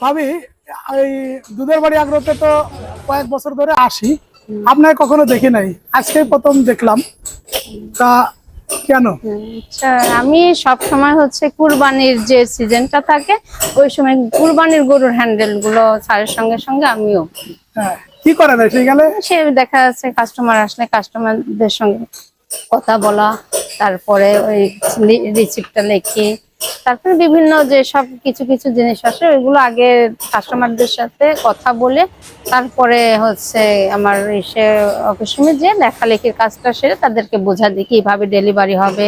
ভাবি এই দুধের বাড়ি আগ্রহতে তো কয়েক বছর ধরে আসি। আপনার কখনো দেখি নাই। আজকে প্রথম দেখলাম। তা কেন? আচ্ছা আমি সব সময় হচ্ছে কুরবানির যে সিজনটা থাকে ওই সময় কুরবানির গরুর হ্যান্ডেলগুলো ছাড়ের সঙ্গে সঙ্গে আমিও। হ্যাঁ কি করেন গেলে? সে দেখা যাচ্ছে কাস্টমার আসলে কাস্টমারদের সঙ্গে কথা বলা তারপরে ওই রিসিপ্টটা লিখি। তারপরে বিভিন্ন যে সব কিছু কিছু জিনিস আছে ওইগুলো আগে কাস্টমারদের সাথে কথা বলে তারপরে হচ্ছে আমার এসে অফিস রুমে যে লেখালেখির কাজটা সেরে তাদেরকে বোঝা দিই কীভাবে ডেলিভারি হবে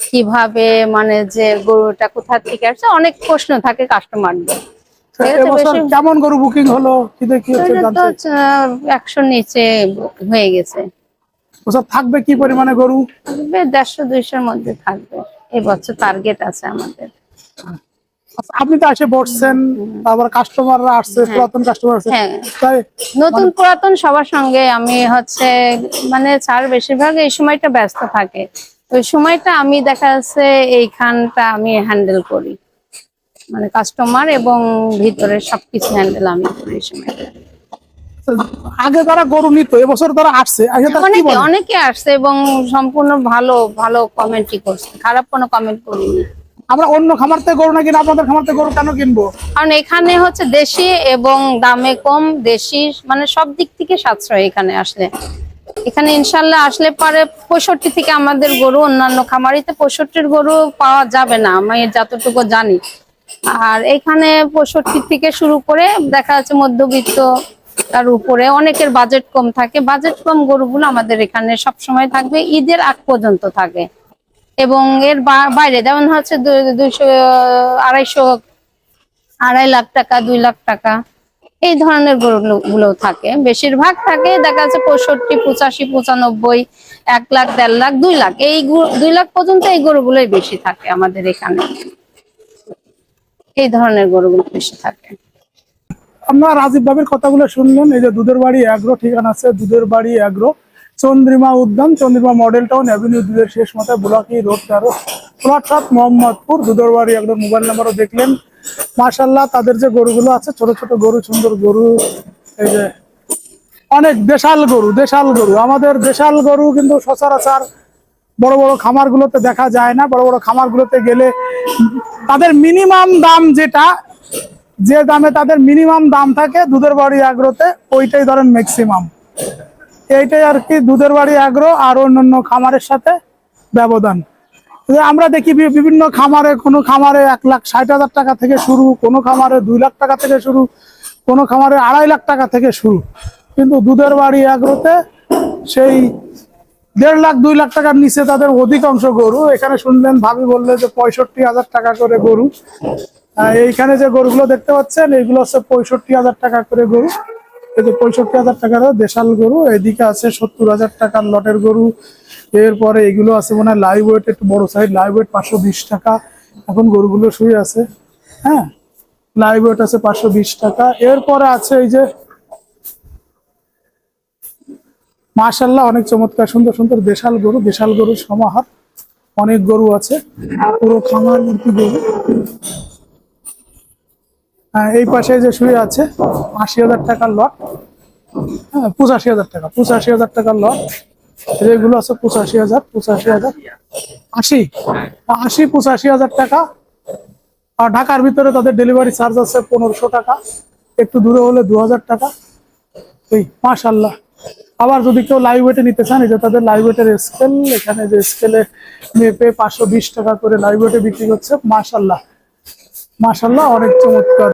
কীভাবে মানে যে গরুটা কোথা থেকে আসছে অনেক প্রশ্ন থাকে কাস্টমারদের এবছর কেমন গরু বুকিং হলো? একশো নিচে হয়ে গেছে। ওসব থাকবে কি পরিমাণে গরু? থাকবে দেড়শো দুইশোর মধ্যে থাকবে। এই বছর টার্গেট আছে আমাদের। আপনি তো এসে বসছেন তারপর কাস্টমাররা আসছে পুরাতন কাস্টমার আসছে। হ্যাঁ। তাই নতুন পুরাতন সবার সঙ্গে আমি হচ্ছে মানে স্যার বেশিরভাগ এই সময়টা ব্যস্ত থাকে। ওই সময়টা আমি দেখা যাচ্ছে এইখানটা আমি হ্যান্ডেল করি। মানে কাস্টমার এবং ভিতরে সবকিছু হ্যান্ডেল আমি করি এই সময়টা আগে যারা গরু নিত এবছর তারা আসছে তারা অনেকে অনেকে আসছে এবং সম্পূর্ণ ভালো ভালো কমেন্টই করছে। খারাপ কোনো কমেন্ট করিনি। আমরা অন্য খামার থেকে গরু না কিনে আপনাদের খামার থেকে গরু কেন কিনবো? কারণ এখানে হচ্ছে দেশি এবং দামে কম, দেশি মানে সব দিক থেকে সাশ্রয় এখানে আসলে। এখানে ইনশাল্লাহ আসলে পরে পঁয়ষট্টি থেকে আমাদের গরু, অন্যান্য খামারিতে পঁয়ষট্টির গরু পাওয়া যাবে না, আমি যতটুকু জানি। আর এখানে পঁয়ষট্টি থেকে শুরু করে দেখা যাচ্ছে মধ্যবিত্ত তার উপরে অনেকের বাজেট কম থাকে। বাজেট কম গরুগুলো আমাদের এখানে সব সময় থাকবে, ঈদের আগ পর্যন্ত থাকে। এবং এর বাইরে, যেমন হচ্ছে দুইশো আড়াইশো, আড়াই লাখ টাকা, দুই লাখ টাকা, এই ধরনের গরুগুলো গুলো থাকে। বেশিরভাগ থাকে, দেখা যাচ্ছে পঁয়ষট্টি, পঁচাশি, পঁচানব্বই, এক লাখ, দেড় লাখ, দুই লাখ। এই দুই লাখ পর্যন্ত এই গরুগুলোই বেশি থাকে আমাদের এখানে। এই ধরনের গরুগুলো বেশি থাকে। আপনার রাজীব বাবির কথাগুলো শুনলেন, এই যে দুধের বাড়ি অ্যাগ্রো ঠিকানা আছে, দুধের বাড়ি অ্যাগ্রো চন্দ্রিমা উদ্যান, চন্দ্রিমা মডেল টাউন অ্যাভিনিউ দুধের শেষ মাথায় বুলাকি রোড তেরো প্লট সাত মোহাম্মদপুর দুধের বাড়ি অ্যাগ্রো মোবাইল নাম্বারও দেখলেন। মাশাল্লাহ তাদের যে গরুগুলো আছে, ছোট ছোট গরু, সুন্দর গরু, এই যে অনেক দেশাল গরু দেশাল গরু। আমাদের দেশাল গরু কিন্তু সচরাচর বড় বড় খামারগুলোতে দেখা যায় না। বড় বড় খামারগুলোতে গেলে তাদের মিনিমাম দাম যেটা, যে দামে তাদের মিনিমাম দাম থাকে দুধের বাড়ি আগ্রোতে, ওইটাই ধরেন ম্যাক্সিমাম এইটাই আর কি দুধের বাড়ি আগ্রহ আর অন্যান্য খামারের সাথে ব্যবধান। আমরা দেখি বিভিন্ন খামারে, কোনো খামারে এক লাখ ষাট হাজার টাকা থেকে শুরু, কোনো খামারে দুই লাখ টাকা থেকে শুরু, কোনো খামারে আড়াই লাখ টাকা থেকে শুরু। কিন্তু দুধের বাড়ি আগ্রোতে সেই দেড় লাখ, দুই লাখ টাকার নিচে তাদের অধিকাংশ গরু। এখানে শুনলেন, ভাবি বললে যে পঁয়ষট্টি হাজার টাকা করে গরু। এইখানে যে গরুগুলো দেখতে পাচ্ছেন এইগুলো হচ্ছে পঁয়ষট্টি হাজার টাকা করে গরু। এই পঁয়ষট্টি হাজার টাকার দেশাল গরু, এদিকে আছে সত্তর হাজার টাকার লটের গরু। এরপরে এগুলো আছে মনে হয় লাইভ ওয়েট একটু বড় সাইজ লাইভ ওয়েট পাঁচশো বিশ টাকা। এখন গরুগুলো শুয়ে আছে হ্যাঁ? লাইভ ওয়েট আছে পাঁচশো বিশ টাকা। এরপরে আছে এই যে মাশাল্লাহ অনেক চমৎকার, সুন্দর সুন্দর দেশাল গরু। দেশাল গরুর সমাহার, অনেক গরু আছে। পুরো খামার মূর্তি গরু। এই পাশে যে শুয়ে আছে, আশি হাজার টাকার লট হ্যাঁ পঁচাশি হাজার টাকা, পঁচাশি হাজার টাকার লট যেগুলো আছে পঁচাশি হাজার পঁচাশি হাজার। আশি আশি, পঁচাশি হাজার টাকা। আর ঢাকার ভিতরে তাদের ডেলিভারি চার্জ আছে পনেরোশো টাকা। একটু দূরে হলে দু হাজার টাকা। এই মাশাল্লাহ আবার যদি কেউ লাইভ ওয়েটে নিতে চান, এই যে তাদের লাইভ ওয়েটের স্কেল এখানে যে স্কেলে মেপে পাঁচশো বিশ টাকা করে লাইভ ওয়েটে বিক্রি করছে মাশাল্লাহ মাশাল্লাহ অনেক চমৎকার।